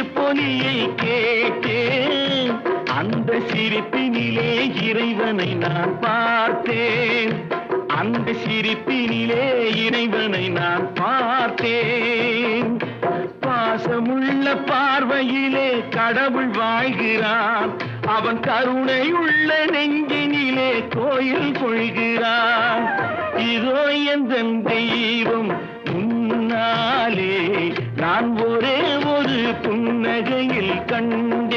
சிரிப்பொலியை கேட்டேன் அந்த சிரிப்பினிலே இறைவனை நான் பார்த்தேன். அந்த சிரிப்பினிலே இறைவனை நான் பார்த்தேன். பாசமுள்ள பார்வையிலே கடவுள் வாழ்கிறான் அவன் கருணை உள்ள நெஞ்சினிலே கோயில் கொள்கிறான் இதோ எந்த தெய்வம் புன்னகையில் கண்ட